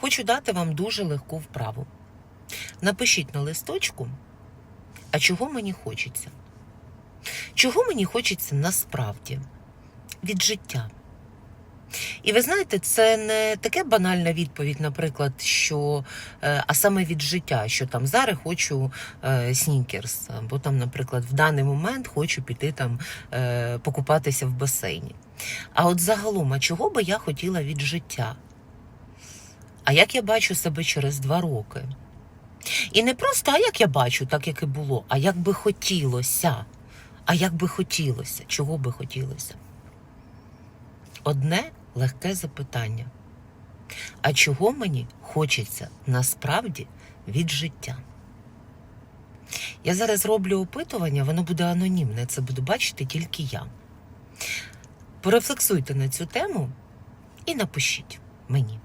Хочу дати вам дуже легку вправу. Напишіть на листочку, а чого мені хочеться? Чого мені хочеться насправді від життя? І ви знаєте, це не таке банальна відповідь, наприклад, що е, а саме від життя, що там зараз хочу е, снікерс, або там, наприклад, в даний момент хочу піти там е, покупатися в басейні. А от загалом, а чого би я хотіла від життя? А як я бачу себе через два роки? І не просто, а як я бачу, так як і було, а як би хотілося. А як би хотілося, чого би хотілося? Одне легке запитання. А чого мені хочеться насправді від життя? Я зараз роблю опитування, воно буде анонімне, це буду бачити тільки я. Порефлексуйте на цю тему і напишіть мені.